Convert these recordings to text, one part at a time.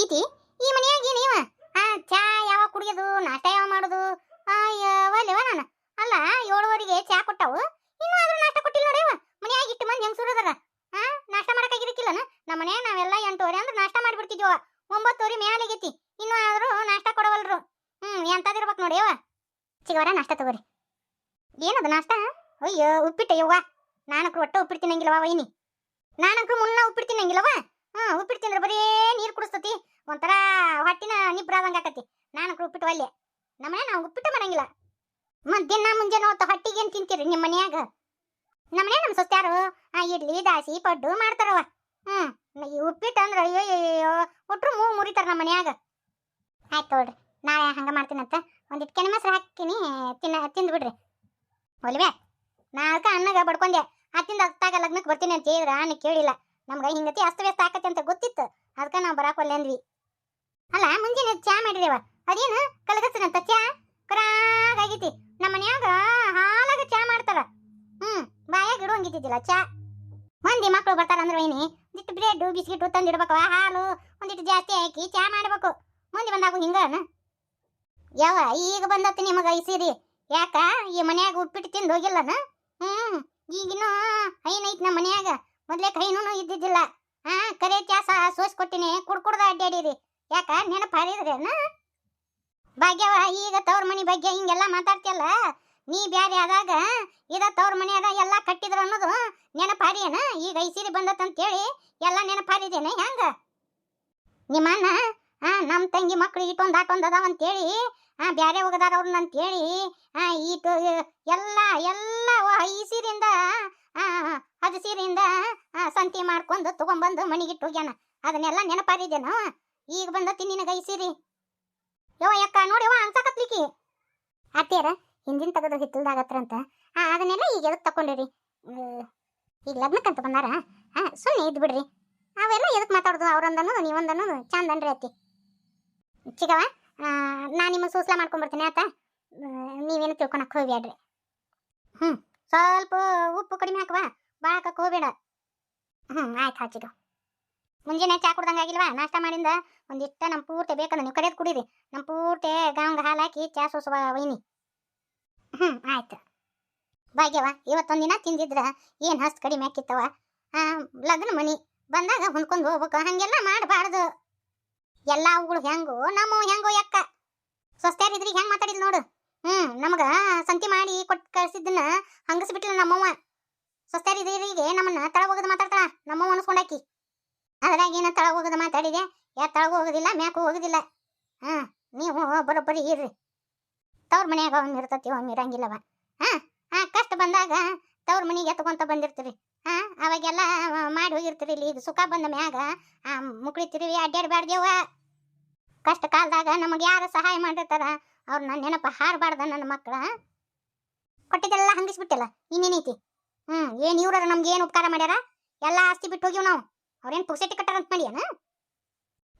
ಗೀತಿ, ಈ ಮನೆಯಾಗಿ ನೀವ ಆ, ಚಾ ಯಾವಾಗ ಕುಡಿಯೋದು, ನಾಷ್ಟ ಯಾವ ಮಾಡೋದು? ಅಯ್ಯವಲ್ಲವ ನಾನು. ಅಲ್ಲ, ಏಳುವರೆಗೆ ಚಾ ಕೊಟ್ಟಾವು. ಇನ್ನು ಆದ್ರೂ ನಾಷ್ಟ ಕೊಟ್ಟಿಲ್ಲ ನೋಡಿ ಅವ ಮನ್ಯಾಗ ಇಟ್ಟು ಮಂದಿ ಹೆಂಗ್ ಸುರದಾರ ಆ, ನಾಷ್ಟ ಮಾಡಕ್ಕಾಗಿರಕ್ಕಿಲ್ಲನ ನಮ್ಮ ಮನ್ಯಾಗ ನಾವೆಲ್ಲ ಎಂಟುವರೆ ಅಂದ್ರೆ ನಾಷ್ಟ ಮಾಡಿಬಿಡ್ತಿದ್ವ ಒಂಬತ್ತುವರೆ ಮ್ಯಾಲಿಗೈತಿ ಇನ್ನು ಆದ್ರೂ ನಾಷ್ಟ ಕೊಡವಲ್ರು. ಹ್ಮ್ ಎಂತದಿರ್ಬೇಕು ನೋಡಿ ಯವ್ವ ಚಿಗವರ, ನಾಷ್ಟ ತಗೋರಿ. ಏನದು ನಾಷ್ಟ? ಅಯ್ಯೋ ಉಪ್ಪಿಟ್ಟು ಯವ್ವ ನಾನಕ್ರು ಒಟ್ಟ ಉಪ್ಪಿಟ್ಟು ತಿನ್ನಂಗಿಲ್ಲವ ವೈನಿ. ನಾನಕ್ರು ಮುನ್ನ ಉಪ್ಪಿಟ್ಟು ತಿನ್ನಂಗಿಲ್ಲವ ಹಾ ಉಪ್ಪಿಟ್ಟು ತಿಂದ್ರೆ ಬರೀ ನೀರು ಕುಡಿಸ್ತತಿ. ಒಂಥರ ಹೊಟ್ಟಿನ ನಿಬ್ರಾದಂಗ ಆಕತಿ. ನಾನು ಉಪ್ಪಿಟ್ಟು ಒಲ್ಲೆ. ನಮ್ಮನೆ ನಾವು ಉಪ್ಪಿಟ್ಟು ಮಾಡಂಗಿಲ್ಲ. ಮಧ್ಯಾಹ್ನ ಮುಂಜಾನೆ ಹೊತ್ತು ಹೊಟ್ಟಿಗೆ ಏನು ತಿಂತೀರಿ ನಿಮ್ಮ ಮನ್ಯಾಗ ನಮ್ಮನೆ ನಮ್ಮ ಸೊಸ್ತ್ಯಾರು, ಆ, ಇಡ್ಲಿ, ದಾಸಿ, ಪಡ್ಡು ಮಾಡ್ತಾರವ. ಹ್ಮ್ ಈ ಉಪ್ಪಿಟ್ಟು ಅಂದ್ರೆ ಅಯ್ಯೋ ಅಯ್ಯೋ ಒಟ್ರು ಮೂ ಮುರಿತಾರ ನಮ್ಮ ಮನ್ಯಾಗ. ಆಯ್ತು ತೊಗೊಳ್ರಿ, ನಾಳೆ ಹಂಗ ಮಾಡ್ತೀನಂತ. ಒಂದಿಟ್ಟು ಕೆನೆ ಮೊಸರು ಹಾಕಿನಿ ತಿನ್ನ, ತಿಂದು ಬಿಡ್ರಿ. ಒಲ್ವೆ ನಾಲ್ಕ ಅನ್ನಗ ಬಡ್ಕೊಂಡೆ. ಅತ್ತಿಂದ ಅತ್ತಾಗ ಲಗ್ನಕ್ಕೆ ಬರ್ತೀನಿ ಅಂತ ಹೇಳಿದ್ರ ಅನ್ನ ಕೇಳಿಲ್ಲ. ನಮ್ಗ ಹಿಂಗತಿ ಅಸ್ತವ್ಯಸ್ತ ಆಕತಿ ಅಂತ ಗೊತ್ತಿತ್ತು. ಅದಕ್ಕೆ ನಾವು ಬರಾಕ್ ಒಲ್ಲೆ ಅಂದ್ವಿ ಅಲ್ಲ, ಮುಂಜಾನೆ ಚಾ ಮಾಡಿದೇವ ಅದೇನು? ಕಲಗಸನಂತ ಚಾ? ಕರಾಗಾಗೈತಿ. ನಮ್ಮ ಮನ್ಯಾಗ ಹಾಲಾಗ ಚಾ ಮಾಡ್ತಾರ. ಹ್ಮ್, ಬಾಯಾಗ ಇಡುವಂಗಿದ್ದಿದ್ದಿಲ್ಲ ಚಾ. ಮಂದಿ ಮಕ್ಕಳು ಬರ್ತಾರ ಅಂದ್ರೆ ಏನಿ ಒಂದಿಟ್ಟು ಬ್ರೆಡ್, ಬಿಸ್ಕಿಟ್ ತಂದಿಡ್ಬೇಕು ಹಾಲು ಒಂದಿಟ್ಟು ಜಾಸ್ತಿ ಹಾಕಿ ಚಾ ಮಾಡ್ಬೇಕು. ಮಂದಿ ಬಂದಾಗ ಹಿಂಗನ ಯಾವ ಈಗ ಬಂದತ್ತು ನಿಮಗ ಈ ಯಾಕ? ಈ ಮನ್ಯಾಗ ಉಪ್ಪಿಟ್ಟು ತಿಂದು ಹೋಗಿಲ್ಲನ? ಹ್ಮ್, ಈಗಿನ್ನೂ ಐನೈತ್ ನಮ್ಮ ಮನ್ಯಾಗ. ಮೊದ್ಲೇ ಕೈನೂ ಇದ್ದಿದ್ದಿಲ್ಲ. ಹಾ, ಕರೆ ತ್ಯಾಸ ಸೋಸ್ ಕೊಟ್ಟಿನಿ, ಕುಡ್ ಕುಡ್ದ ಅಡ್ಡಾಡಿರಿ ಯಾಕ, ನೆನಪು ಹಾರಿದ್ರೇನ ಭಾಗ್ಯವ, ಈಗ ತವ್ರ ಮನೆ ಬಗ್ಗೆ ಹಿಂಗೆಲ್ಲ ಮಾತಾಡ್ತಿಯಲ್ಲ, ನೀ ಬ್ಯಾರೆ ಆದಾಗ ಇದ ತವ್ರ ಮನ್ಯಾಗ ಎಲ್ಲ ಕಟ್ಟಿದ್ರು ಅನ್ನೋದು ನೆನಪು ಹಾರಿಯನ? ಈಗ ಈ ಸೀರೆ ಬಂದತ್ತಂತೇಳಿ ಎಲ್ಲ ನೆನಪು ಹಾರಿದೇನೆ ಹೆಂಗ? ನಿಮ್ಮ ಅಣ್ಣ ಆ ನಮ್ಮ ತಂಗಿ ಮಕ್ಳು ಇಟ್ಟೊಂದು ಆಟೊಂದು ಅದಾವ ಅಂತೇಳಿ ಆ ಬ್ಯಾರೆ ಹೋಗದಾರ ಅವ್ರನ್ನ ಅಂತೇಳಿ ಹಾಂ, ಈಟು, ಎಲ್ಲ ಎಲ್ಲ ಈ ಸೀರೆಯಿಂದ ಅದು ಸೀರೆಯಿಂದ ಸಂತಿ ಮಾಡ್ಕೊಂಡು ತಗೊಂಬಂದು ಮನೆಗಿಟ್ಟು ಹೋಗ್ಯಾನ. ಅದನ್ನೆಲ್ಲ ನೆನಪಾರಿದ್ದೇನು ಈಗ ಬಂದತಿ ನಿನಗ ಈ ಸೀರೆ. ಯೋ ಯಕ್ಕ ನೋಡಿ ಯವ್ವ ಅನ್ಸಕತ್ಲಿಕ್ಕಿ ಅತ್ತೇರ ಹಿಂದಿನ ತೆಗೆದು ಹಿತ್ತಲ್ದಾಗತ್ರಂತ ಅದನ್ನೆಲ್ಲ ಈಗ ಎದಕ್ ತಕೊಂಡಿರಿ? ಈಗ ಲಗ್ನಕ್ಕಂತ ಬಂದಾರ? ಹಾಂ ಸುಮ್ಮನೆ ಇದ್ ಬಿಡ್ರಿ. ಅವೆಲ್ಲ ಎದಕ್ ಮಾತಾಡೋದು ಅವ್ರೊಂದನು ನೀವೊಂದನು ಚಂದನ್ರಿ ಅತ್ತಿ. ಚಿಗವ ನಾ ನಿಮಗೆ ಸೂಸ್ಲ ಮಾಡ್ಕೊಂಡ್ಬರ್ತೀನಿ ಆತ? ನೀವೇನು ತಿಳ್ಕೊಳಕ್ ಹೋಗ್ಯಾಡ್ರಿ ಹ್ಞೂ ಸ್ವಲ್ಪ ಉಪ್ಪು ಕಡಿಮೆ ಹಾಕವಾ. ಭಾಳ ಹೋಗಬೇಡ. ಹ್ಞೂ ಆಯ್ತು ಹಾಚಿದು ಮುಂಜಾನೆ ಚಾ ಕುಡ್ದಂಗೆ ಆಗಿಲ್ವಾ? ನಾಷ್ಟ ಮಾಡಿಂದ ಒಂದಿಷ್ಟ ನಮ್ಮ ಪೂರ್ತಿ ಬೇಕಂದ್ರೆ ನೀವು ಕರೆಯೋದು ಕುಡೀರಿ. ನಮ್ಮ ಪೂರ್ತಿ ಗಾಂಗ ಹಾಲು ಹಾಕಿ ಚಾ ಸೋಸುವ ವೈನಿ. ಹ್ಞೂ ಆಯ್ತು. ಭಾಗ್ಯವ ಇವತ್ತೊಂದು ದಿನ ತಿಂದಿದ್ರ ಏನು ಹಸ್ತ್ ಕಡಿಮೆ ಹಾಕಿತ್ತವ ಲಗ್ನ ಮನಿ. ಬಂದಾಗ ಹೊಂದ್ಕೊಂಡು ಹೋಗ್ಬೇಕು. ಹಂಗೆಲ್ಲ ಮಾಡಬಾರ್ದು. ಎಲ್ಲ ಅವುಗಳು ಹೆಂಗೋ, ನಮ್ಮ ಹೆಂಗೋ ಯಕ್ಕ ಸ್ವಸ್ತ್ಯಾರಿದ್ರಿಗೆ ಹೆಂಗ್ ಮಾತಾಡಿದ್ ನೋಡು. ಹ್ಮ್, ನಮಗ ಸಂತಿ ಮಾಡಿ ಕೊಟ್ಟು ಕಳ್ಸಿದ್ದನ್ನ ಹಂಗಸ್ಬಿಟ್ಲ ನಮ್ಮವ್ವ. ಸ್ವಸ್ತ್ಯಾರಿದ್ರಿಗೆ ನಮ್ಮನ್ನ ತಳ ಹೋಗದ ಮಾತಾಡ್ತಾಳ, ನಮ್ಮವ್ವ ಅನ್ಸ್ಕೊಂಡಾಕಿ. ಅದ್ರಾಗ ಏನ ತಳ ಹೋಗದ ಮಾತಾಡಿದೆ? ಯಾ ತಳಗ ಹೋಗೋದಿಲ್ಲ, ಮ್ಯಾಕು ಹೋಗೋದಿಲ್ಲ. ಹಾ, ನೀವು ಬರೋಬ್ಬರಿ ಇರ್ರಿ. ತವ್ರ ಮನ್ಯಾಗ ಒಮ್ಮೆ ಇರ್ತತಿ ಒಮ್ಮೆ ಇರಂಗಿಲ್ಲವ. ಹಾ ಹಾ ಕಷ್ಟ ಬಂದಾಗ ತವ್ರ ಮನೆಗೆ ಎತ್ಕೊಂತ ಬಂದಿರ್ತೀರಿ. ಹಾ, ಅವಾಗೆಲ್ಲ ಮಾಡಿ ಹೋಗಿರ್ತೀರಿ ಇಲ್ಲಿ, ಇದು ಸುಖ ಬಂದ ಮ್ಯಾಗ ಆ ಮುಕ್ಳಿತಿರಿ ಅಡ್ಡಾಡ್ಬಾರ್ದೇವ ಕಷ್ಟ ಕಾಲದಾಗ ನಮಗೆ ಯಾರು ಸಹಾಯ ಮಾಡಿರ್ತಾರ? ಅವ್ರನ್ನ ನೆನಪ ಹಾರಬಾರ್ದ ನನ್ನ ಮಕ್ಕಳ ಕೊಟ್ಟಿದ್ದೆಲ್ಲ ಹಂಗಿಸ್ಬಿಟ್ಟಲ್ಲ, ಇನ್ನೇನೈತಿ? ಹ್ಞೂ ಏನ್ ಇವ್ರ ನಮ್ಗೆ ಏನು ಉಪಕಾರ ಮಾಡ್ಯಾರ? ಎಲ್ಲ ಆಸ್ತಿ ಬಿಟ್ಟು ಹೋಗಿವ್ ನಾವು. ಅವ್ರೇನು ಪುಕ್ಸೆಟ್ಟಿ ಕಟ್ಟಾರಂತ ಮಾಡ್ಯಾನ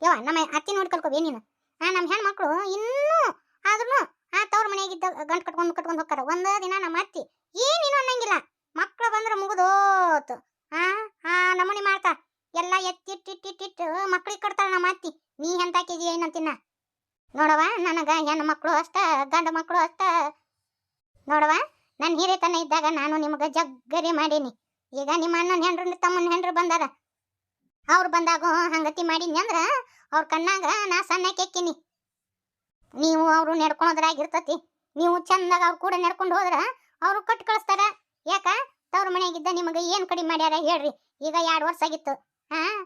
ಯವ್ವ, ನಮ್ಮ ಅತ್ತಿ ನೋಡಿ ಕಲ್ಕೋಬೇ ನೀನು? ಹಾಂ ನಮ್ಮ ಹೆಣ್ಮಕ್ಳು ಇನ್ನೂ ಆದ್ರೂ ಆ ತವ್ರ ಮನೆಯಾಗಿದ್ದ ಗಂಟು ಕಟ್ಕೊಂಡು ಕಟ್ಕೊಂಡು ಹೋಗ್ತಾರ. ಒಂದ ದಿನ ನಮ್ಮ ಅತ್ತಿ ಏನೇನು ಅನ್ನಂಗಿಲ್ಲ. ಮಕ್ಳು ಬಂದ್ರೆ ಮುಗಿದೋತು. ಆ ಆ ನಮೂನಿ ಮಾಡ್ತಾ. ಎಲ್ಲ ಎತ್ತಿಟ್ಟಿಟ್ಟಿಟ್ಟಿಟ್ಟು ಮಕ್ಳಿಗೆ ಕಟ್ತಾಳ ನಮ್ಮ ಅತ್ತಿ. ನೀ ಎಂತ ಕೆಜಿ ಏನಂತಿನ್ನ ನೋಡವ ನನಗೆ ಹೆಣ್ಣು ಮಕ್ಕಳು ಅಷ್ಟ, ಗಂಡು ಮಕ್ಕಳು ಅಷ್ಟ. ನೋಡವ ನನ್ನ ಹಿರಿತನ ಇದ್ದಾಗ ನಾನು ನಿಮಗೆ ಜಗ್ಗರಿ ಮಾಡೀನಿ. ಈಗ ನಿಮ್ಮ ಅಣ್ಣನ ಹೆಂಡ್ರು, ತಮ್ಮನ ಹೆಂಡ್ರು ಬಂದಾರ. ಅವ್ರು ಬಂದಾಗ ಹಂಗತಿ ಮಾಡೀನಿ ಅಂದ್ರ ಅವ್ರ ಕಣ್ಣಾಗ ನಾ ಸಣ್ಣ ಕೆಕ್ಕಿನಿ ನೀವು ಅವರು ನಡ್ಕೊಳೋದ್ರಾಗಿರ್ತತಿ ನೀವು ಚಂದಾಗ ಅವ್ರ ಕೂಡ ನಡ್ಕೊಂಡು ಹೋದ್ರ ಅವರು ಕಟ್ ಕಳಿಸ್ತಾರ. ಯಾಕ? ತವ್ರ ಮನೆಯಾಗಿದ್ದ ನಿಮಗೆ ಏನು ಕಡಿಮೆ ಮಾಡ್ಯಾರ ಹೇಳ್ರಿ. ಈಗ ಎರಡು ವರ್ಷ ಆಗಿತ್ತು. ಹಾಂ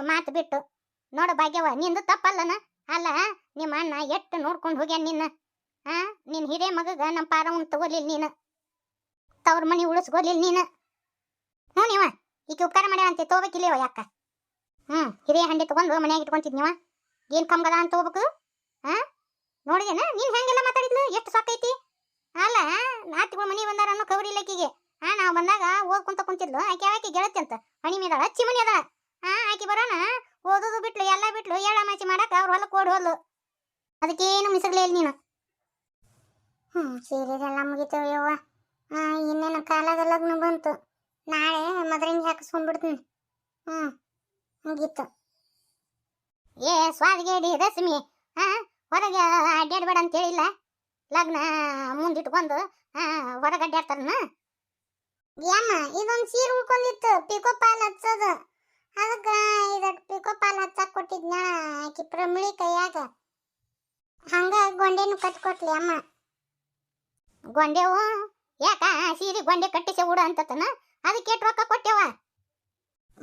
ಮಾತು ಬಿಟ್ಟು. ನೋಡು ಭಾಗ್ಯವ ನಿಂದು ತಪ್ಪಲ್ಲನ? ಅಲ್ಲ ನಿಮ್ಮ ಅಣ್ಣ ಎಷ್ಟು ನೋಡ್ಕೊಂಡು ಹೋಗ್ಯಾನ ನಿನ್ನ? ಆ? ನಿನ್ನ ಹಿರೇ ಮಗಗ ನಮ್ಮ ಪಾರವನ್ನ ತಗೋಲಿಲ್ಲ ನೀನು. ತವ್ರ ಮನೆ ಉಳಿಸ್ಕೊಲಿಲ್ಲ ನೀನು. ಹ್ಞೂ ನೀವ? ಈಕೆ ಉಪಕಾರ ಮಾಡ್ಯಾವ ಅಂತ ತಗೋಬೇಕಿಲ್ಲವ ಯಾಕ? ಹ್ಞೂ ಹಿರಿಯ ಹಂಡಿ ತಗೊಂಡು ಮನ್ಯಾಗ ಇಟ್ಕೊಂತಿದ್ನಿವ ಏನ್ ಕಮ್ಗದ ಅಂತ ತಗೋಬೇಕು? ಆ? ನೋಡಿದೇನ ನೀನು ಹೆಂಗೆಲ್ಲ ಮಾತಾಡಿದ್ಲು? ಎಷ್ಟು ಸಾಕೈತಿ? ಅಲ್ಲ ನಾತಿಗಳು ಮನೆ ಬಂದಾರ ಅನ್ನೋ ಕವರಿ ಇಲ್ಲ ಆಕಿಗೆ ಆ, ನಾವು ಬಂದಾಗ ಓದ್ಕೊಂತ ಕುಂತಿದ್ಲು. ಆಕೆ ಆಕೆ ಗೆಳತಿ ಅಂತ? ಹಣಿ ಮೇದಾಳ ಅಚ್ಚಿ ಮನೆ ಅದ ಆ, ಆಕೆ ಬರೋಣ. ಓದೋದು ಬಿಟ್ಲು, ಎಲ್ಲ ಬಿಟ್ಲು, ಏಳ ಮಾಚಿ ಮಾಡಕ್ಕೆ ಅವ್ರ ಹೊಲಕ್ಕೆ ಓಡಿ ಹೋದ್ಲು. ಅದಕ್ಕೇನು ಮಿಸಗ್ಲೇ ಇಲ್ಲ ನೀನು. ಹ್ಞೂ ಸೀರೆದೆಲ್ಲ ಮುಗಿತು ಯವ್ವ. ಇನ್ನೇನು ಕಾಲದ ಲಗ್ನ ಬಂತು. ನಾಳೆ ಮದರಂಗಿ ಹಾಕಿಸ್ಕೊಂಡ್ಬಿಡ್ತೀನಿ. ಹ್ಞೂ ಮುಗೀತು. ಏ, ಸ್ವಾದಿಗೇಡಿ, ರಶ್ಮಿ ಹಾಂ ಹೊರಗೆ ಅಡ್ಡಾಡ್ಬೇಡ ಅಂತ ಹೇಳಿಲ್ಲ ಲಗ್ನ ಮುಂದಿಟ್ಕೊಂಡು ಹೊರಗೆ ಅಡ್ಡಾಡ್ತಾರನ ಯಮ್ಮ, ಇದೊಂದು ಸೀರೆ ಉಳ್ಕೊಂಡಿತ್ತು. ಪಿಕೋ ಪಾಲ್ ಹಚ್ಚೋದು. ಅದಕ್ಕೆ ಇದಕ್ಕೆ ಪಿಕೋ ಪಾಲ್ ಹಚ್ಚಕ್ಕೆ ಕೊಟ್ಟಿದ್ನ ಆಕಿ ಪ್ರಮಿಳಿ ಕೈಯಾಗ. ಹಂಗ ಗೊಂಡೆನು ಕಟ್ಕೊಟ್ಲಿ ಅಮ್ಮ. ಗೊಂಡೆವು ಯಾಕ ಸೀರೆ ಗೊಂಡೆ ಕಟ್ಟಿಸಿ ಉಡ ಅಂತತನ? ಅದಕ್ಕೆ ಎಷ್ಟು ರೊಕ್ಕ ಕೊಟ್ಟೆವ?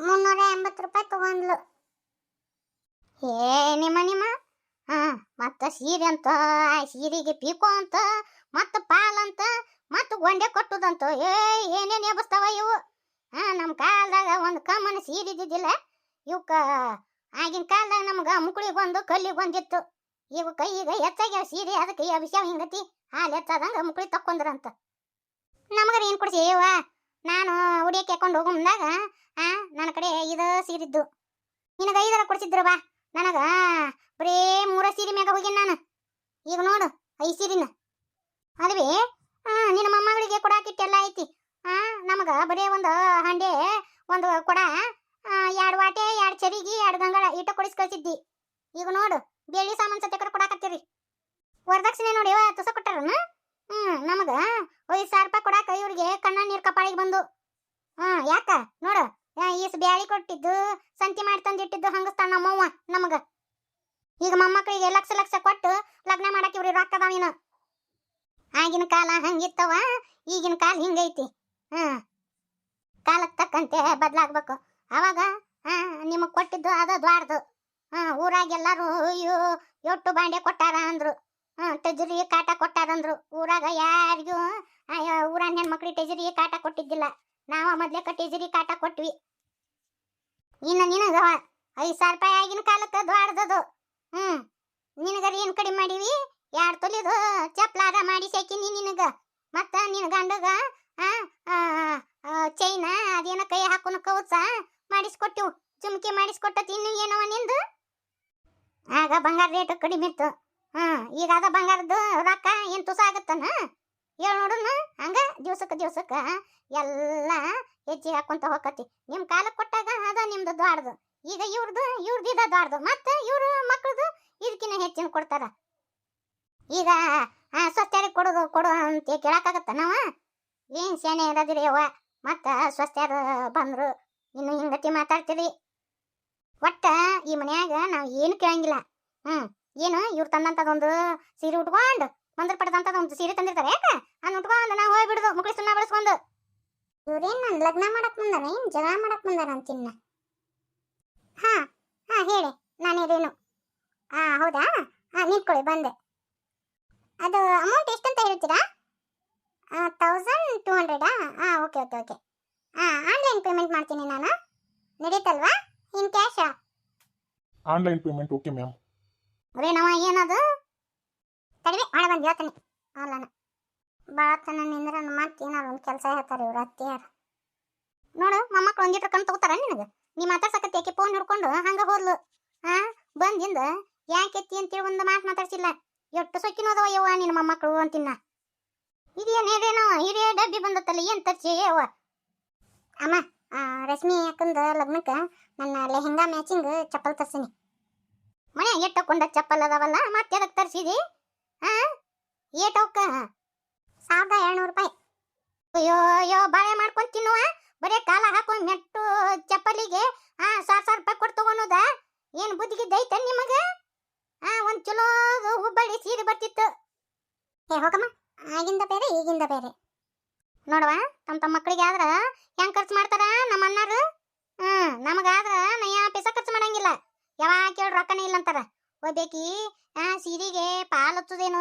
ಮುನ್ನೂರ ಎಂಬತ್ತು ರೂಪಾಯಿ ತಗೊಂಡ್ಲು. ಏ ನಿಮ್ಮ ನಿಮ್ಮ. ಹಾ, ಮತ್ತ ಸೀರೆ ಅಂತ ಸೀರೆಗೆ ಪೀಕೋ ಅಂತ, ಮತ್ತ ಪಾಲ್ ಅಂತ, ಮತ್ತ ಗೊಂಡೆ ಕಟ್ಟುದಂತ. ಏ, ಏನೇನು ಎಬಸ್ತಾವ ಇವು? ಹಾ ನಮ್ಮ ಕಾಲದಾಗ ಒಂದು ಕಮ್ಮನ ಸೀರೆ ಇದ್ದಿದ್ದಿಲ್ಲ. ಇವಕ್ಕ ಆಗಿನ ಕಾಲದಾಗ ನಮ್ಗ ಮುಕುಳಿಗೊಂದು ಕಲ್ಲಿಗೊಂದಿತ್ತು ಇವು ಕೈಗೆ ಹೆಚ್ಚಾಗ್ಯಾವ ಸೀರೆ, ಅದಕ್ಕೆ ಅಭಿಷೇಕ ಹಿಂಗತಿ? ಹಾಲು ಹೆಚ್ಚಾದಂಗ ಮುಕುಳಿ ತಕ್ಕೊಂಡ್ರಂತ ನಮಗರ ಏನು ಕೊಡ್ಸಿ ಏವ ನಾನು ಉಡಿಯಕ್ಕೆ ಹಾಕೊಂಡು ಹೋಗೋ ಮುಂದಾಗ, ಆ, ನನ್ನ ಕಡೆ ಇದು ಸೀರಿದ್ದು. ನಿನಗೆ ಐದರ ಕೊಡ್ಸಿದ್ರು ಬಾ. ನನಗ ಬರೇ ಮೂರ ಸೀರೆ ಮ್ಯಾಗ ಹೋಗಿನಿ ನಾನು. ಈಗ ನೋಡು ಐ ಸೀರಿನ. ಅಲ್ವೇ ಆ, ನಿನ್ನ ಮೊಮ್ಮಗಳಿಗೆ ಕೊಡಾಕಿಟ್ಟೆಲ್ಲ ಐತಿ. ಆ, ನಮಗ ಬರೇ ಒಂದು ಹಂಡೆ, ಒಂದು ಕೊಡ. ಎರಡು ವಾಟೆ, ಎರಡು ಚರಿಗೆ, ಎರಡು ಗಂಗಳ, ಇಟ್ಟ ಕೊಡಿಸ್ಕೊಳ್ತಿದ್ದಿ ಈಗ ನೋಡು ಬೇಳಿ ಸಾಮಾನು ಕೂಡ ಕೊಡಾಕತ್ತೀರಿ. ವರದಕ್ಷಿಣೆ ನೋಡಿ ತುಸ ಕೊಟ್ಟಾರನ ಹ್ಮ್, ನಮಗ ಐದು ಸಾವಿರ ರೂಪಾಯಿ ಕೊಡಾಕ ಇವ್ರಿಗೆ ಕಣ್ಣ ನೀರ್ ಕಪಾಳಿಗೆ ಬಂದು. ಹ್ಮ್, ಯಾಕ? ನೋಡು ಈಸ್ ಬ್ಯಾಳಿ ಕೊಟ್ಟಿದ್ದು, ಸಂತಿ ಮಾಡಿ ತಂದಿಟ್ಟಿದ್ದು ಹಂಗಸ್ತಾಳ ನಮ್ಮವ್ವ, ನಮಗ. ಈಗ ಮೊಮ್ಮಕ್ಕಳಿಗೆ ಲಕ್ಷ ಲಕ್ಷ ಕೊಟ್ಟು ಲಗ್ನ ಮಾಡಕ್ ಇವ್ರಿಗೆ ರೊಕ್ಕ ಅದಾವಿನ ಆಗಿನ ಕಾಲ ಹಂಗಿತ್ತವ ಈಗಿನ ಕಾಲ ಹಿಂಗೈತಿ. ಹ್ಮ್ ಕಾಲಕ್ಕೆ ತಕ್ಕಂತೆ ಬದ್ಲಾಗ್ಬೇಕು. ಅವಾಗ, ಹಾ, ನಿಮಗ್ ಕೊಟ್ಟಿದ್ದು ಅದ ದ್ವಾರ್ದು ಊರಾಗ ಎಲ್ಲಾರು, ಅಯ್ಯೋ, ಎಟ್ಟು ಬಾಂಡೆ ಕೊಟ್ಟಾರ ಅಂದ್ರು. ಟಜರಿ ಕಾಟ ಕೊಟ್ಟಾರಂದ್ರು ಊರಾಗ ಯಾರಿಗೂ ಊರಾನ ಹೆಣ್ಮಕ್ಳಿಗೆ ಟಜರಿ ಕಾಟ ಕೊಟ್ಟಿದ್ದಿಲ್ಲ. ನಾವ ಮೊದ್ಲೇಕ ಟಜರಿ ಕಾಟ ಕೊಟ್ವಿ. ಇನ್ನ ನಿನಗ ಐದ್ ಸಾವಿರ ರೂಪಾಯಿ ಆಗಿನ ಕಾಲಕ್ಕೆ ದ್ವಾಡ್ದದು ಹ್ಮ್ ನಿನಗರ ಏನ್ ಕಡಿಮೆ ಮಾಡೀವಿ? ಎರಡು ತೊಲಿದು ಚಪ್ಲಾರ ಮಾಡಿ ಸೇಕಿನಿ ನಿನಗ. ಮತ್ತ ನಿನ್ನ ಗಂಡಗ ಚೈನ ಅದೇನ ಕೈ ಹಾಕೋನ ಕವಚ ಮಾಡಿಸ್ಕೊಟ್ಟಿವು. ಚುಮ್ಕಿ ಮಾಡಿಸ್ಕೊಟ್ಟತಿ ಇನ್ನು ಏನವ ನಿಂದು? ಆಗ ಬಂಗಾರ ರೇಟ್ ಕಡಿಮೆ ಇತ್ತು. ಹಾ, ಈಗ ಅದ ಬಂಗಾರದ್ದು ರೊಕ್ಕ ಏನು ತುಸ ಆಗತ್ತನ? ಹೇಳ ನೋಡುನ, ಹಂಗ ದಿವ್ಸಕ್ಕ ದಿವ್ಸಕ್ಕ ಎಲ್ಲ ಹೆಜ್ಜೆ ಹಾಕೊಂತ ಹೋಗತಿ ನಿಮ್ಮ ಕಾಲಕ್ಕೆ ಕೊಟ್ಟಾಗ ಅದ ನಿಮ್ದು ದ್ವಾಡ್ದು ಈಗ ಇವ್ರದ್ದು ಇವ್ರದ್ದು ಇದ ದ್ವಾಡ್ದು ಮತ್ತೆ ಇವರು ಮಕ್ಕಳದು ಇದಕ್ಕಿನ್ನ ಹೆಚ್ಚಿನ ಕೊಡ್ತಾರ. ಈಗ ಸ್ವಸ್ಥರಿಗೆ ಕೊಡೋದು ಕೊಡು ಅಂತ ಕೇಳಕ್ಕಾಗತ್ತ ನಾವ? ಏನ್ ಸೇನೆ ಇರೋದಿರಿ ಯವ್ವ? ಮತ್ತ ಸ್ವಸ್ಥ್ಯಾರ ಬಂದ್ರು. ಇನ್ನು ಹಿಂಗತಿ ಮಾತಾಡ್ತೀರಿ. ಒಟ್ಟ ಈ ಮನ್ಯಾಗ ನಾವು ಏನು ಕೇಳಂಗಿಲ್ಲ. ಹ್ಮ್ ಏನು ಇವ್ರು ತಂದಂತದೊಂದು ಸೀರೆ ಉಟ್ಕೊಂಡು ಮಂದ್ರ ಪಡೆದಂತದೊಂದು ಸೀರೆ ತಂದಿರ್ತಾರೆ ಯಾಕ? ಅನ್ ಉಟ್ಕೊಂಡು ನಾವು ಹೋಗ್ಬಿಡುದು ಮುಕ್ಳಿ ಸುಣ್ಣ ಬಳಸ್ಕೊಂಡು. ಇವ್ರೇನ್ ನನ್ ಲಗ್ನ ಮಾಡಕ್ ಬಂದಾರ ಏನ್ ಜಗಳ ಮಾಡಕ್ ಬಂದಾರ ಅಂತಿನ್ನ? ಹಾ ಹಾ ಹೇಳಿ ನಾನಿರೇನು ಹಾ ಹೌದಾ? ಹಾ ನಿಂತ್ಕೊಳ್ಳಿ ಬಂದೆ. ಅದು ಅಮೌಂಟ್ ಎಷ್ಟಂತ ಹೇಳ್ತೀರಾ? ತೌಸಂಡ್ ಟೂ ಹಂಡ್ರೆಡಾ ಹಾಂ ಓಕೆ ಓಕೆ ಓಕೆ ಹಾಂ ಆನ್ಲೈನ್ ಪೇಮೆಂಟ್ ಮಾಡ್ತೀನಿ ನಾನು ನಡೀತಲ್ವಾ ಇನ್ ಕ್ಯಾಶಾ ಆನ್ಲೈನ್ ಪೇಮೆಂಟ್ ಓಕೆ ಮ್ಯಾಮ್ ರೇನವ ಏನದು? ತಡಿವೆ ಮಾಡೇ ಬಂದು ಹೇಳ್ತಾನೆ. ಆನ್ಲೈನ್ ಭಾಳತನ ನಿಂದ್ರ ಮತ್ತೆ ಏನಾರು ಒಂದು ಕೆಲಸ ಹೇಳ್ತಾರೆ ಇವ್ರು ಅತ್ತಿಯಾರ ನೋಡು, ಮೊಮ್ಮಕ್ಳು ಒಂದಿಟ್ರ ಕಣ್ ತಗೋತಾರ ನಿನಗೆ? ನೀ ಮಾತಾಡ್ಸಕತ್ತಿ ಯಾಕೆ ಫೋನ್ ಹಿಡ್ಕೊಂಡು, ಹಂಗ ಹೋದ್ಲು. ಹಾ ಬಂದಿಂದ ಎತ್ತಿ ಅಂತೇಳಿ ಒಂದು ಮಾತು ಮಾತಾಡ್ಸಿಲ್ಲ. ಎಷ್ಟು ಸೊಕ್ಕಿನೋದವ ಯವ್ವ ನಿನ್ನ ಮೊಮ್ಮಕ್ಳು ಅಂತಿನ್ನ? ಇದೇನು ಹೇಳೇನೋ ಹಿರಿಯ ಡಬ್ಬಿ ಬಂದತ್ತಲ್ಲ, ಏನ್ ತರ್ಸಿ ಯವ್ವ? ಅಮ್ಮ ರಶ್ಮಿ ಯಾಕಂದ ಲಗ್ನಕ್ಕೆ ನನ್ನ ಲೆಹೆಂಗಾ ಮ್ಯಾಚಿಂಗ್ ಚಪ್ಪಲ್ ತರ್ಸಿನಿ. ಮನೆ ಎಟ್ಟಕೊಂಡ ಚಪ್ಪಲ್ ಅದಾವಲ್ಲ, ಮತ್ತೆ ಅದಕ್ಕೆ ತರ್ಸಿದಿ? ಹಾ ಏಟವಕ್ಕ ಸಾವಿರದ ಏಳ್ನೂರು ರೂಪಾಯಿ. ಅಯ್ಯೋ ಅಯ್ಯೋ, ಬಾಳೆ ಮಾಡ್ಕೊಂಡು ತಿನ್ನುವ ಬರೇ ಕಾಲ ಹಾಕೊಂಡು ಮೆಟ್ಟು ಚಪ್ಪಲಿಗೆ ಹಾ ಸಾವಿರ ಸಾವಿರ ರೂಪಾಯಿ ಕೊಟ್ಟು ತಗೊಳೋದ ಏನ್ ಬುದ್ಧಿಗಿದ್ದೈತೆ ನಿಮಗೆ? ಹಾ ಒಂದ್ ಚಲೋ ಹುಬ್ಬಳ್ಳಿ ಸೀರೆ ಬರ್ತಿತ್ತು. ಏ ಹೋಗಮ್ಮ. ಆಗಿಂದ ಬೇರೆ, ಈಗಿಂದ ಬೇರೆ. ನೋಡವ ತಮ್ಮ ತಮ್ಮ ಮಕ್ಕಳಿಗೆ ಆದ್ರ ಹೆಂಗ್ ಖರ್ಚು ಮಾಡ್ತಾರ ನಮ್ಮ ಅಣ್ಣಾರು ಹ್ಮ್ ನಮಗಾದ್ರ ನಯ್ಯ ಪೈಸಾ ಖರ್ಚು ಮಾಡಂಗಿಲ್ಲ ಯಾವಾಗ ಕೇಳಿ ರೊಕ್ಕನೇ ಇಲ್ಲ ಅಂತಾರ ಒಬ್ಬೇಕಿ ಆ ಸೀರೆಗೆ ಪಾಲ್ ಹಚ್ಚುದೇನು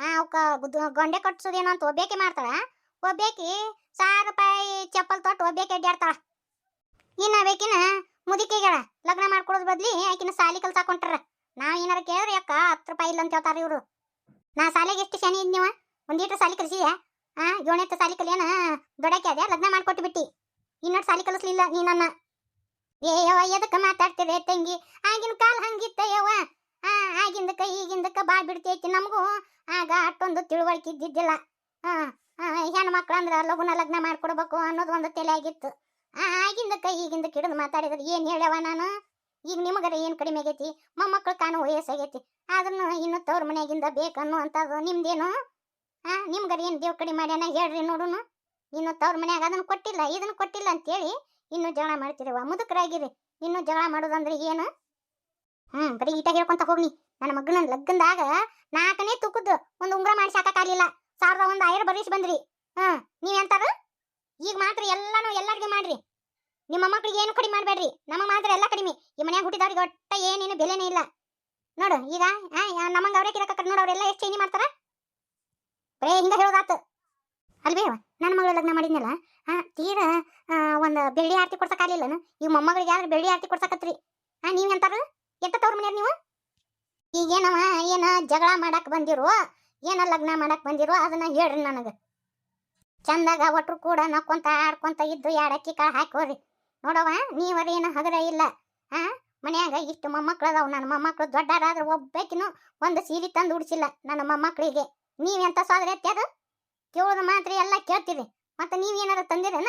ಆ ಅವಕ್ಕ ಗೊಂಡೆ ಕಟ್ಸುದೇನು ಅಂತ ಒಬ್ಬೇಕಿ ಮಾಡ್ತಾಳ? ಒಬ್ಬೇಕಿ ಸಾವಿರ ರೂಪಾಯಿ ಚಪ್ಪಲ್ ತೊಟ್ಟು ಒಬ್ಬೇಕಿ ಅಡ್ಡಾಡ್ತಾಳ ಇನ್ನ ಬೇಕಿನ ಮುದಿಕೆಗಳ ಲಗ್ನ ಮಾಡ್ಕೊಡೋದ್ ಬದ್ಲಿ ಆಕಿನ ಸಾಲಿ ಕಲ್ಸಾಕೊಂಟ್ರ ನಾವ್ ಏನಾರ ಕೇಳಿದ್ರೆ ಯಾಕ ಹತ್ತು ರೂಪಾಯಿ ಇಲ್ಲ ಅಂತ ಹೇಳ್ತಾರ ಇವರು. ನಾ ಸಾಲಿಗೆ ಎಷ್ಟು ಶನಿ ಇದ್ ನೀವ ಒಂದೀಟ್ರ ಸಾಲಿ ಕಲಿಸಿಯ ಆ ಏಳನೇ ಸಾಲಿ ಕಲಿಯನ ದೊಡಕ್ಕೆ ಅದೇ ಲಗ್ನ ಮಾಡ್ಕೊಟ್ಟು ಬಿಟ್ಟಿ ಇನ್ನೊಟ್ಟು ಸಾಲಿ ಕಲಿಸ್ಲಿಲ್ಲ ನೀ ನನ್ನ. ಏ ಯವ್ವ ಎದಕ್ಕೆ ಮಾತಾಡ್ತಿದೆ ತಂಗಿ? ಆಗಿನ ಕಾಲ ಹಂಗಿತ್ತ ಯವ್ವ? ಆ ಆಗಿಂದಕ್ಕ ಈಗಿಂದಕ್ಕ ಬಾ ಬಿಡ್ತೈತಿ ನಮಗೂ. ಆಗ ಅಷ್ಟೊಂದು ತಿಳುವಳಿಕೆ ಇದ್ದಿದ್ದಿಲ್ಲ. ಆ ಹೆಣ್ಣು ಮಕ್ಳು ಅಂದ್ರೆ ಲಗುನ ಲಗ್ನ ಮಾಡ್ಕೊಡ್ಬೇಕು ಅನ್ನೋದು ಒಂದು ತಲೆ ಆಗಿತ್ತು. ಆಗಿಂದಕ್ಕ ಈಗಿಂದಕ್ಕೆ ಹಿಡಿದು ಮಾತಾಡಿದ್ರೆ ಏನ್ ಹೇಳ್ಯವ ನಾನು? ಈಗ ನಿಮಗರ ಏನು ಕಡಿಮೆ ಆಗೈತಿ? ಮೊಮ್ಮಕ್ಳು ಕಾಣೋ ವಯಸ್ಸಾಗೈತಿ. ಆದ್ರೂ ಇನ್ನು ತವ್ರ ಮನ್ಯಾಗಿಂದ ಬೇಕನ್ನು ಅಂತದು ನಿಮ್ದೇನು? ಹಾ ನಿಮ್ಗರ ಏನು ದೇವ್ ಕಡಿಮೆ ಮಾಡ್ಯಾನ ಹೇಳ್ರಿ ನೋಡುನು. ಇನ್ನು ತವ್ರ ಮನ್ಯಾಗ ಅದನ್ನು ಕೊಟ್ಟಿಲ್ಲ ಇದನ್ನು ಕೊಟ್ಟಿಲ್ಲ ಅಂತೇಳಿ ಇನ್ನು ಜಗಳ ಮಾಡ್ತಿರವ ಮುದುಕರಾಗಿರಿ ಇನ್ನು ಜಗಳ ಮಾಡೋದಂದ್ರೆ ಏನು? ಹ್ಮ್, ಬರೀ ಈಟ ಹೇಳ್ಕೊಂತ ಹೋಗ್ನಿ. ನನ್ನ ಮಗನ ಲಗ್ನದಾಗ ನಾಲ್ಕನೇ ತುಕ್ಕದ್ದು ಒಂದು ಉಂಗ್ರ ಮಾಡಿ ಸಾಕಾಗಲಿಲ್ಲ ಸಾವಿರದ ಒಂದು ಐರ ಬರೀಸ್ ಬಂದ್ರಿ. ಹಾ ನೀವೆಂತಾರು ಈಗ ಮಾತ್ರ ಎಲ್ಲಾನು ಎಲ್ಲಾರ್ಗೆ ಮಾಡ್ರಿ. ನಿಮ್ಮ ಮಕ್ಕಳಿಗೆ ಏನು ಕಡಿಮೆ ಮಾಡಬೇಡ್ರಿ. ನಮ್ಮ ಮಾತ್ರ ಎಲ್ಲ ಕಡಿಮೆ. ಈ ಮನ್ಯಾಗ ಹುಟ್ಟಿದವ್ರಿಗೆ ಒಟ್ಟ ಏನೇನು ಬೆಲೆನೇ ಇಲ್ಲ. ನೋಡು, ಈಗ ನಮ್ಮಂಗ ಅವ್ರೆ ಕಿರಕ ನೋಡು, ಅವರೆಲ್ಲ ಎಷ್ಟು ಚೇಂಜ್ ಮಾಡ್ತಾರ? ಬರೇ ಹಿಂಗ ಹೇಳೋದಾತು. ಅಲ್ವೇ ನನ್ನ ಮಗಳ ಲಗ್ನ ಮಾಡಿದ್ನಲ್ಲ ಹಾ, ತೀರ ಒಂದು ಬೆಳ್ಳಿ ಆರತಿ ಕೊಡ್ಸಕ್ಕಾಗಲಿಲ್ಲನ ಈ ಮೊಮ್ಮಗಳಿಗೆ ಯಾರು ಬೆಳ್ಳಿ ಆರತಿ ಕೊಡ್ಸಕತ್ರಿ? ಹಾ, ನೀವು ಎಂತಾರ? ಎಂತ ತವ್ರ ಮನೆಯವ್ರು ನೀವು? ಈಗೇನವ, ಏನ ಜಗಳ ಮಾಡಕ್ ಬಂದಿರೋ? ಏನ ಲಗ್ನ ಮಾಡಕ್ ಬಂದಿರೋ? ಅದನ್ನ ಹೇಳ್ರಿ ನನಗೆ. ಚಂದಾಗ ಒಟ್ರು ಕೂಡ ನಕ್ಕೊಂತ ಆಡ್ಕೊಂತ ಇದ್ದು ಎರಡಕ್ಕಿ ಕಾಳು ಹಾಕೋರಿ? ನೋಡವ ನೀವರ ಏನು ಹಗರ ಇಲ್ಲ. ಹಾಂ, ಮನ್ಯಾಗ ಇಷ್ಟು ಮೊಮ್ಮಕ್ಳು ಅದಾವ ನನ್ನ ಮೊಮ್ಮಕ್ಳು ದೊಡ್ಡರಾದ್ರೆ ಒಬ್ಬಾಕಿನೂ ಒಂದು ಸೀರೆ ತಂದು ಉಡಿಸಿಲ್ಲ ನನ್ನ ಮೊಮ್ಮಕ್ಳಿಗೆ. ನೀವೆಂತ ಸೋದ್ರೆ ಅದು? ಕೇಳೋದು ಮಾತ್ರ ಎಲ್ಲ ಕೇಳ್ತೀರಿ ಮತ್ತೆ ಏನಾರ ತಂದಿರೇನ?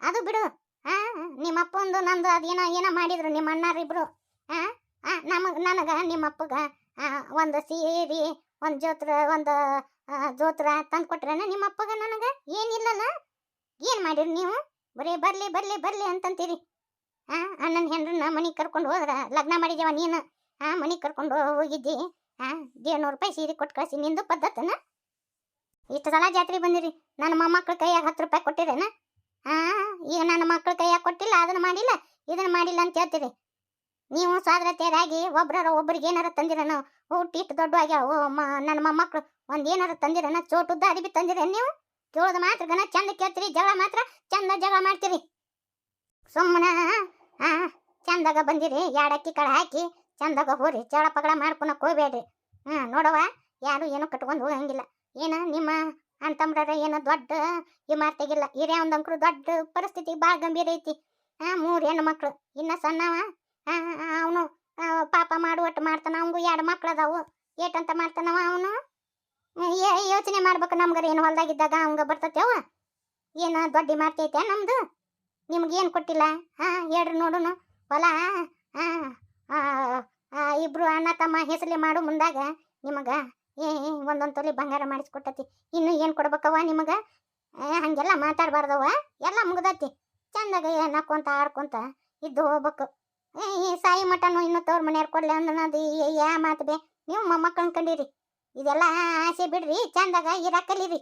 ಅದು ಬಿಡು. ಆ ನಿಮ್ಮ ಅಪ್ಪಂದು ನಂದು ಅದೇನೋ ಏನೋ ಮಾಡಿದ್ರು ನಿಮ್ಮ ಅಣ್ಣಾರಿಬ್ರು. ಆ ನಮಗ್, ನನಗ ನಿಮ್ಮ ಅಪ್ಪಗ ಒಂದು ಸೀರೆ, ಒಂದು ಜೋತ್ರ ಒಂದು ಜೋತ್ರ ತಂದು ಕೊಟ್ರೇನ ನಿಮ್ಮ ಅಪ್ಪಗ ನನಗ? ಏನಿಲ್ಲಲ್ಲ. ಏನು ಮಾಡಿರಿ ನೀವು? ಬರೀ ಬರಲಿ ಬರಲಿ ಬರಲಿ ಅಂತಂತೀರಿ. ಆ, ಅಣ್ಣನ ಹೆಂಡ್ರನ್ನ ಮನೆಗೆ ಕರ್ಕೊಂಡು ಹೋದ್ರ, ಲಗ್ನ ಮಾಡಿದೇವ ನೀನು? ಆ, ಮನೆಗೆ ಕರ್ಕೊಂಡು ಹೋಗಿದ್ದಿ? ಆ ಏಳ್ನೂರು ರೂಪಾಯಿ ಸೀರೆ ಕೊಟ್ಟು ಕಳಿಸಿ ನಿಂದು ಪದ್ಧತನ? ಇಷ್ಟು ಸಲ ಜಾತ್ರೆ ಬಂದಿರಿ. ನನ್ನ ಮೊಮ್ಮಕ್ಳ ಕೈಯಾಗ ಹತ್ತು ರೂಪಾಯಿ ಕೊಟ್ಟಿರೇನ ಆ, ಈಗ ನನ್ನ ಮಕ್ಳ ಕೈಯಾಗ ಕೊಟ್ಟಿಲ್ಲ, ಅದನ್ನ ಮಾಡಿಲ್ಲ, ಇದನ್ನ ಮಾಡಿಲ್ಲ ಅಂತ ಹೇಳ್ತೀರಿ ನೀವು ಸ್ವಾದ್ರತೆಯರಾಗಿ ಒಬ್ಬರ ಒಬ್ರಿಗೆ ಏನಾರ ತಂದಿರನ ಹುಟ್ಟಿ ಇಷ್ಟು ದೊಡ್ಡ ಆಗ್ಯಾವ ನನ್ನ ಮೊಮ್ಮಕ್ಳು ಒಂದ್ ಏನಾರ ತಂದಿರನ, ಚೋಟುದ್ದ ಅಡಿಬಿ ತಂದಿರೇನು ನೀವು? ಕೇಳೋದು ಮಾತ್ರ ಗನ ಚಂದ ಕೇಳ್ತೀರಿ, ಜಗಳ ಮಾತ್ರ ಚಂದ ಜಗಳ ಮಾಡ್ತೀರಿ. ಸುಮ್ಮನ, ಆ, ಚಂದಾಗ ಬಂದಿರಿ ಎರಡಕ್ಕಿ ಕಳೆ ಹಾಕಿ, ಚಂದಾಗ ಹೋರಿ ಜಗಳ ಪಗಳ ಮಾಡ್ಕೊಳಕ್ಕೆ ಹೋಗ್ಬೇಡ್ರಿ. ಹಾ ನೋಡವ ಯಾರು ಏನು ಕಟ್ಕೊಂಡು ಹೋಗಂಗಿಲ್ಲ. ಏನ ನಿಮ್ಮ ಅಂತಂಬ್ರ ಏನ ದೊಡ್ಡ ಇಮಾರ್ತೆಗಿಲ್ಲ ಹಿರಿಯ ಒಂದಂಕ್ರು ದೊಡ್ಡ ಪರಿಸ್ಥಿತಿ ಭಾಳ ಗಂಭೀರ ಐತಿ. ಆ ಮೂರು ಹೆಣ್ಣು ಮಕ್ಳು ಇನ್ನ ಸಣ್ಣವ? ಅವನು ಪಾಪ ಮಾಡುವಟ್ಟು ಮಾಡ್ತಾನ ಅವಂಗು ಎರಡು ಮಕ್ಳು ಅದಾವು. ಏಟಂತ ಮಾಡ್ತಾನವ ಅವನು? ಯೋಚನೆ ಮಾಡ್ಬೇಕು ನಮ್ಗರ ಏನು ಹೊಲ್ದಾಗಿದ್ದಾಗ ಅವಂಗ ಬರ್ತತೇವ ಏನು ದೊಡ್ಡ ಮಾಡ್ತೈತೆ ನಮ್ದು? ಏನು ಕೊಟ್ಟಿಲ್ಲ? ಹಾ ಹೇಳ್ರಿ ನೋಡುನು. ಹೊಲ ಆ, ಇಬ್ರು ಅಣ್ಣ ತಮ್ಮ ಹೆಸಲಿ ಮಾಡು ಮುಂದಾಗ ನಿಮಗ ಏ ಒಂದೊಂದು ತೊಲಿ ಬಂಗಾರ ಮಾಡಿಸ್ಕೊಟ್ಟತಿ. ಇನ್ನು ಏನು ಕೊಡ್ಬೇಕವ್ವ ನಿಮಗೆ? ಹಂಗೆಲ್ಲ ಮಾತಾಡ್ಬಾರ್ದವ್ವ. ಎಲ್ಲ ಮುಗ್ದತಿ. ಚಂದಾಗ ನಕ್ಕೊಂತ ಆಡ್ಕೊಂತ ಇದ್ದು ಹೋಗ್ಬೇಕು. ಈ ಸಾಯಿ ಮಠನು ಇನ್ನು ತವ್ರ ಮನೆಯವ್ರು ಕೊಡ್ಲಿ ಅನ್ನೋದು ಯಾ ಮಾತು ಬೇ. ನೀವು ಮೊಮ್ಮಕ್ಕಳನ್ನ ಕಂಡೀರಿ. ಇದೆಲ್ಲ ಆಸೆ ಬಿಡ್ರಿ. ಚಂದಾಗ ಇರಾಕಲಿರಿ.